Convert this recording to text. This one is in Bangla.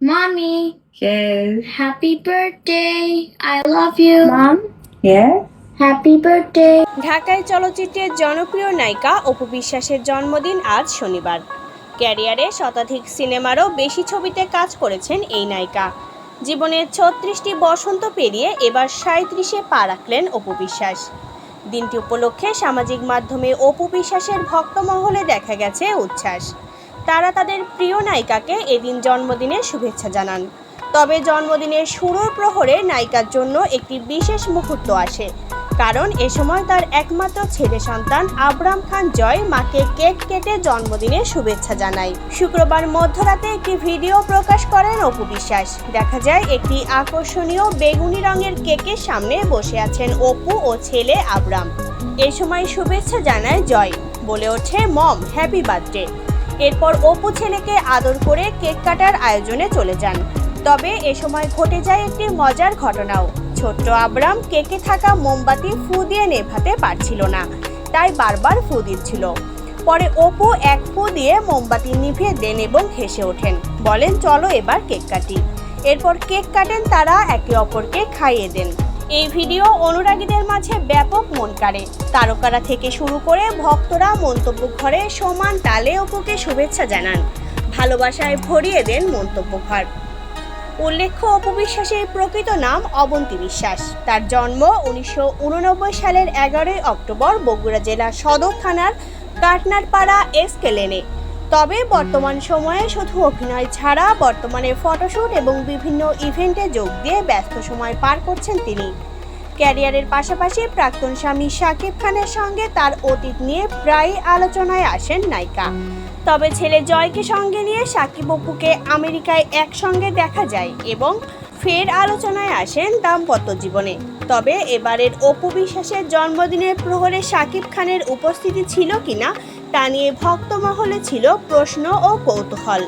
Mommy, Yes. happy birthday. I love you. Mom? Yes. Happy birthday. ঢাকায় চলচ্চিত্রের জনপ্রিয় নায়িকা অপু বিশ্বাসের জন্মদিন আজ শনিবার ক্যারিয়ারে শতাধিক সিনেমারও বেশি ছবিতে কাজ করেছেন এই নায়িকা জীবনের ছত্রিশটি বসন্ত পেরিয়ে এবার সাঁত্রিশে পা রাখলেন অপু বিশ্বাস দিনটি উপলক্ষে সামাজিক মাধ্যমে অপু বিশ্বাসের ভক্তমহলে দেখা গেছে উচ্ছ্বাস তারা তাদের প্রিয় নায়িকাকে এদিন জন্মদিনের শুভেচ্ছা জানান। তবে জন্মদিনের শুরুর প্রহরে নায়িকার জন্য একটি বিশেষ মুহূর্ত আসে, কারণ এ সময় তার একমাত্র ছেলে সন্তান আবরাম খান জয় মাকে কেক কেটে জন্মদিনের শুভেচ্ছা জানায়। শুক্রবার মধ্যরাতে একটি ভিডিও প্রকাশ করেন অপু বিশ্বাস। দেখা যায়, একটি আকর্ষণীয় বেগুনি রঙের কেকের সামনে বসে আছেন অপু ও ছেলে আবরাম। এ সময় শুভেচ্ছা জানায় জয়। বলে ওঠে, মম, হ্যাপি বার্থডে। এরপর অপু ছেলেকে আদর করে কেক কাটার আয়োজনে চলে যান। তবে এ সময় ঘটে যায় একটি মজার ঘটনাও। ছোট্ট আবরাম কেকে থাকা মোমবাতি ফু দিয়ে নেভাতে পারছিল না। তাই বারবার ফু দিচ্ছিল। পরে অপু এক ফু দিয়ে মোমবাতি নিভিয়ে দেন এবং হেসে ওঠেন। বলেন, চলো এবার কেক কাটি। এরপর কেক কাটেন তারা একে অপরকে খাইয়ে দেন। এই ভিডিও অনুরাগীদের মাঝে ব্যাপক মন কাড়ে। তারকারা থেকে শুরু করে ভক্তরা মন্তব্য ঘরে সমান তালে অপুকে শুভেচ্ছা জানান। ভালোবাসায় ভরিয়ে দেন মন্তব্য ঘর। উল্লেখ্য অপবিশ্বাসের প্রকৃত নাম অবন্তী বিশ্বাস। তার জন্ম উনিশশো উননব্বই সালের এগারোই অক্টোবর বগুড়া জেলার সদর থানার কাটনারপাড়া এসকেলেনে তবে বর্তমান সময়ে শুধু অভিনয় ছাড়া বর্তমানে ফটোশ্যুট এবং বিভিন্ন ইভেন্টে যোগ দিয়ে ব্যস্ত সময় পার করছেন তিনি। ক্যারিয়ারের পাশাপাশি প্রাক্তন স্বামী শাকিব খানের সঙ্গে তার অতীত নিয়ে প্রায়ই আলোচনায় আসেন নায়িকা। তবে ছেলে জয়কে সঙ্গে নিয়ে সাকিব অপুকে আমেরিকায় একসঙ্গে দেখা যায় এবং ফের আলোচনায় আসেন দাম্পত্য জীবনে। তবে এবারের অপু বিশ্বাসের জন্মদিনের প্রহরে সাকিব খানের উপস্থিতি ছিল কিনা তা নিয়ে ভক্ত মহলে ছিল প্রশ্ন ও কৌতূহল।